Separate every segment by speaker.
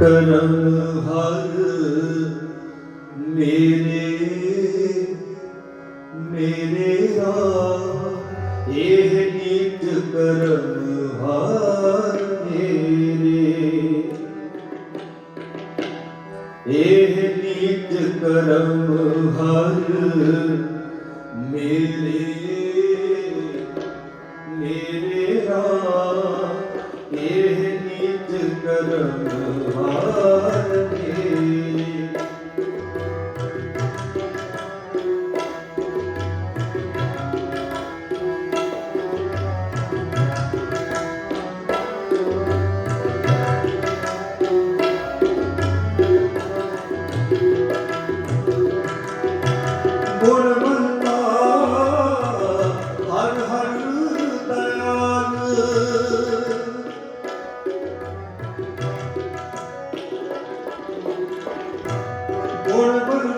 Speaker 1: ਕਰਮ ਹਰ ਮੇਰੇ ਮੇਰੇ ਕਰਮ ਹਰ ਇਹ ਨਿਤ ਕਰਮ ਹਰ ਮੇਰੇ। Ahora, bueno.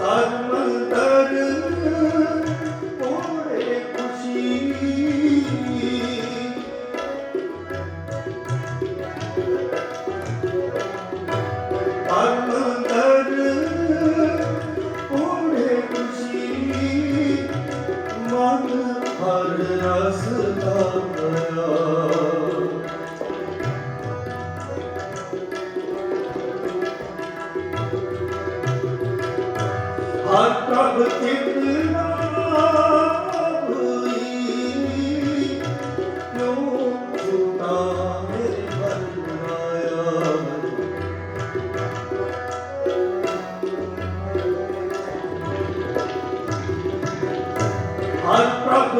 Speaker 1: 딸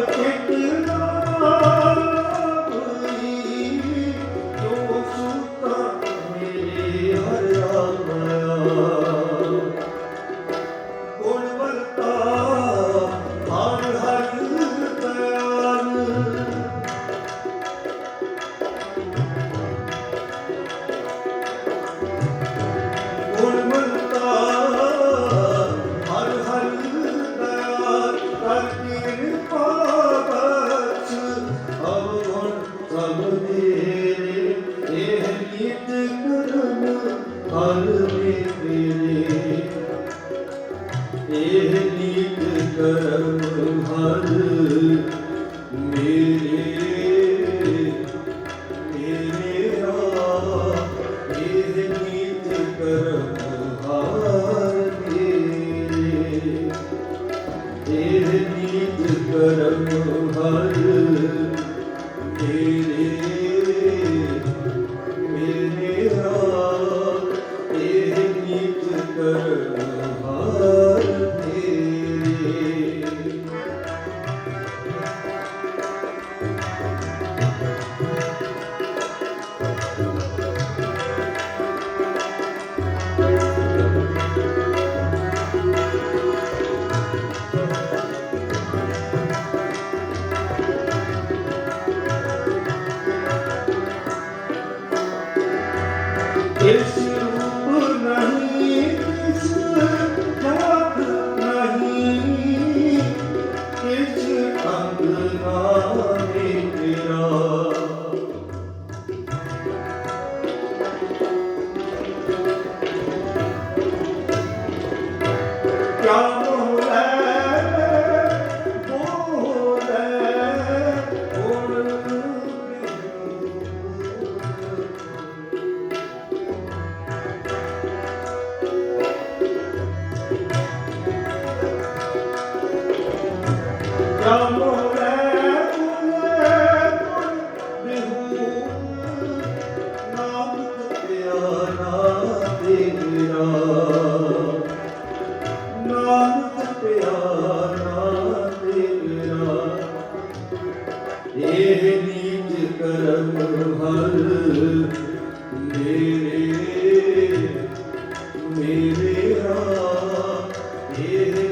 Speaker 1: कोई Gittik bölümü arı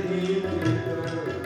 Speaker 1: querido.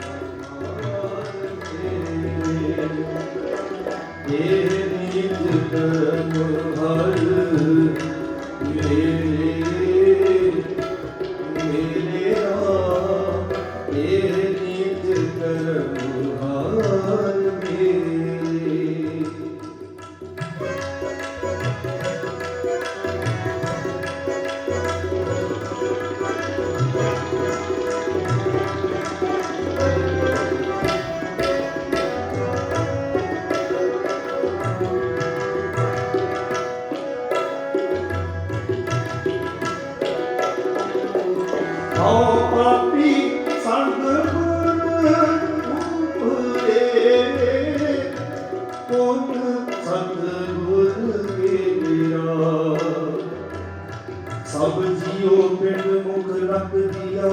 Speaker 1: ਸਭ ਜੀਓ ਪਿੰਡ ਮੁਖ ਰੱਖ ਦਿਆ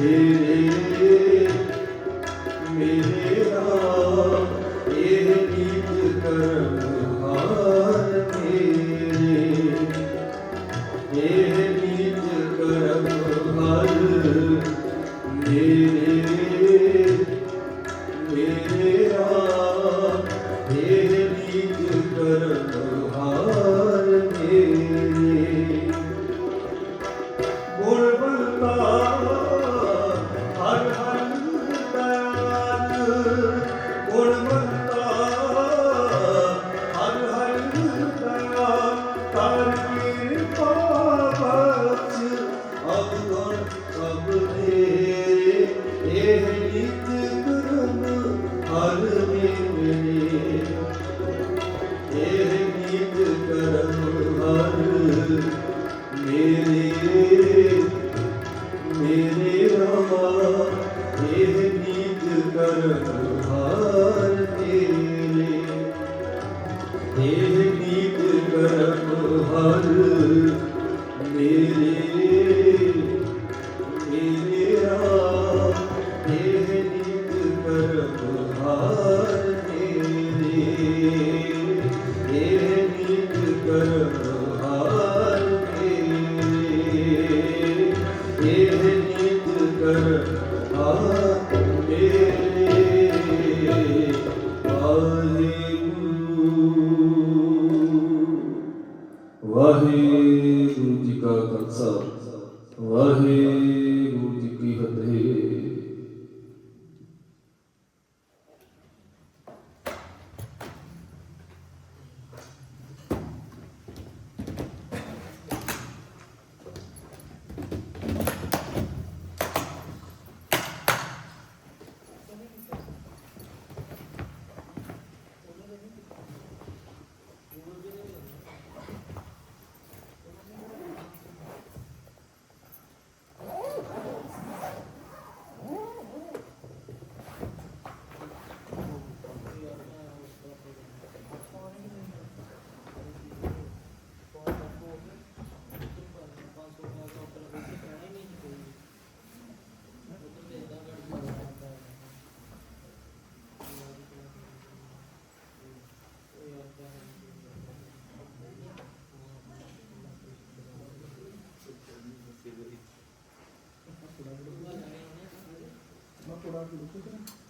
Speaker 1: ਤੇਰੇ ਮੇਰੇ ਰਾਮ ਇਹ ਗੀਤ ਕਰਮ ਹਾਰ ਮੇਰੇ ਇਹ ਗੀਤ ਕਰਮ ਹਾਰ ਮੇਰੇ ਮੇਰੇ ਰਾਮ ਇਹ ਗੀਤ ਕਰਮ coraggio,
Speaker 2: eccetera.